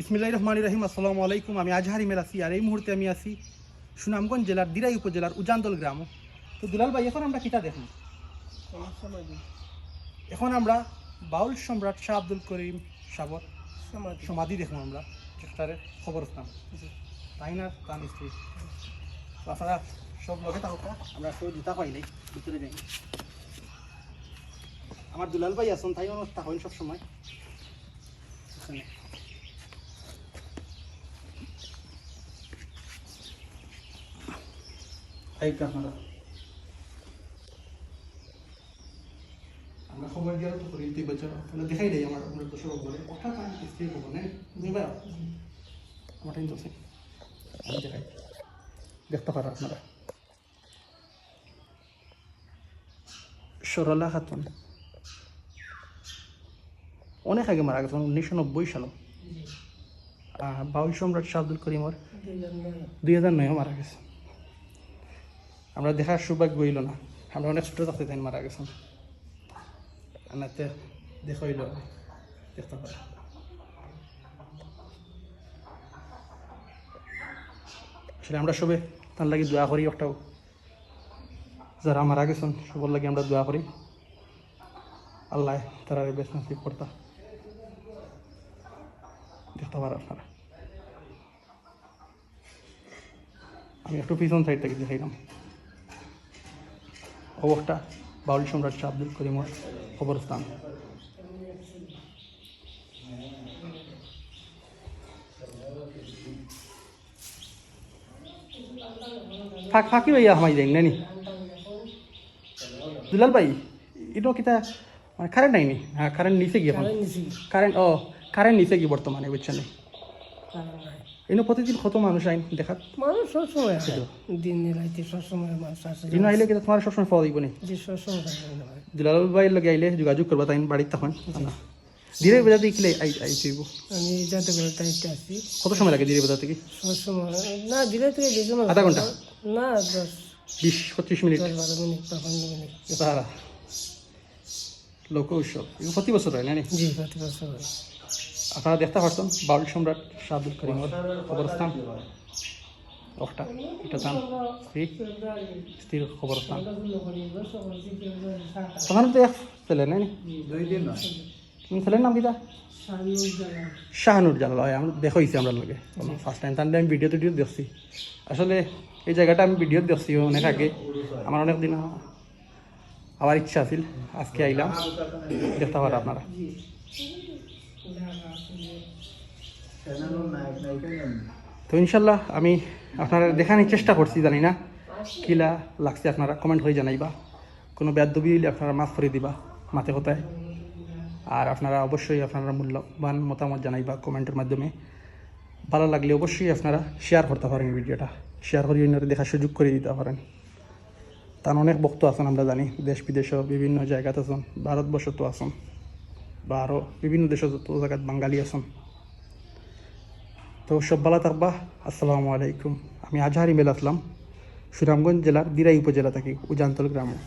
বিসমিল্লাহ রহমান রহিম আসসালামু আলাইকুম। আমি আজহার আছি আর এই মুহূর্তে আমি আছি সুনামগঞ্জ জেলার দিরাই উপজেলার উজানদল গ্রাম। তো দুলাল ভাই এখন আমরা কিতা দেখুন? এখন আমরা বাউল সম্রাট শাহ আব্দুল করিম সাবর সমাধি। দেখুন আমরা চেষ্টারে খবরস্থান তাই না? তার স্ত্রী আপনারা সব লগে থাকুকা আমরা কেউ জুতা পাই নাই ভিতরে যাই। আমার দুলাল ভাই আসুন তাই অনুষ্ঠান হয় সব সময় এখানে। এই আপনারা আমরা খবর দিয়ার তো করি তুই বছর তাহলে দেখাই দেয় আমার আপনার দর্শক বলে কথা কান স্ত্রী খবর নেই বুঝবে আমার টাইম চলছে আমি দেখাই দেখতে পারো আপনারা সরলা খাতুন অনেক আগে মারা গেছে উনিশশো নব্বই সাল বাউল সম্রাট শাহ আব্দুল করিমর দুই হাজার নয় মারা গেছে আমরা দেখার সৌভাগ্য হইল না। আমরা অনেক ছোট থাকতে তাই মারা গেছেন। আনাতে দেখা হইল। দেখতে পারে। আমরা সবে তার লাগি দোয়া করি একটাও। যারা মারা গেছেন, সবার লাগে আমরা দোয়া করি। আল্লাহ তারা বেশ নসিব করতা। দেখতে পারে আপনারা। আমি একটু পিছন সাইড থেকে দেখাইলাম। অবস্থা বাউল সম্রাট শাহ আব্দুল করিমর কবরস্থান। ফাঁক ফাঁকি ভাইয়া হামাই যাই নানি। দুলাল ভাই এটা কিতা মানে কারেন্ট নাইনি হ্যাঁ কারেন্ট নিচে গিয়ে কারেন্ট ও কারেন্ট নিচে কি বর্তমানে বুঝছেন এনে প্রতিদিন কত মানুষ আইন দেখা মানুষ সবসময় আসে। দিন রাইতে সবসময় মানুষ আসে। ইনো আইলে কিন্তু তোমার সবসময় পাওয়া দিব নি? যে সবসময় দুলাল ভাইয়ের লগে আইলে যোগাযোগ করবা তাই বাড়িতে তখন। ধীরে বেজা দেখলে আই আই যাইব আমি যাতে করে দায়িত্বে আছি। কত সময় লাগে ধীরে বেজা থেকে সবসময় না ধীরে থেকে যে সময় আধা ঘণ্টা? না দশ বিশ পঁচিশ মিনিট? বারো মিনিট বা মিনিট। লোক উৎসব। প্রতি বছর হয় নি? জি প্রতি বছর হয়। আপনারা দেখতে পারছেন বাউল সম্রাট শাহ আব্দুল করিমর কবরস্থান। ওটা এটা দাম স্ত্রী স্ত্রীর কবরস্থান। তখন তো এক ছেলে নাই ছেলের নাম কিটা শাহানুর জালাল। হয় আমরা দেখা আমরা লগে। ফার্স্ট টাইম তাহলে আমি ভিডিও টিডিও দেখছি। আসলে এই জায়গাটা আমি ভিডিও দেখছি অনেক আগে। আমার অনেক দিন আমার ইচ্ছা আছিল। আজকে আইলাম। দেখতে পারো আপনারা। তো ইনশাল্লাহ আমি আপনারা দেখানোর চেষ্টা করছি, জানি না কিলা লাগছে আপনারা কমেন্ট হয়ে জানাইবা। কোনো বেদবি হইলে আপনারা মাফ করে দিবা, মাথে কথায়। আর আপনারা অবশ্যই আপনারা মূল্যবান মতামত জানাইবা কমেন্টের মাধ্যমে। ভালো লাগলে অবশ্যই আপনারা শেয়ার করতে পারেন ভিডিওটা। শেয়ার করে অন্যরা দেখার সুযোগ করে দিতে পারেন। তার অনেক বক্ত আছেন আমরা জানি দেশ বিদেশও বিভিন্ন জায়গাতে আছেন ভারতবর্ষ তো আছেন। বা আরও বিভিন্ন দেশের যত জায়গায় বাঙালি আছেন। তো সব ভালো থাকবা। আসসালামু আলাইকুম। আমি আজহারি আসলাম সুনামগঞ্জ জেলার দিরাই উপজেলা থাকি, উজান্তল গ্রামে।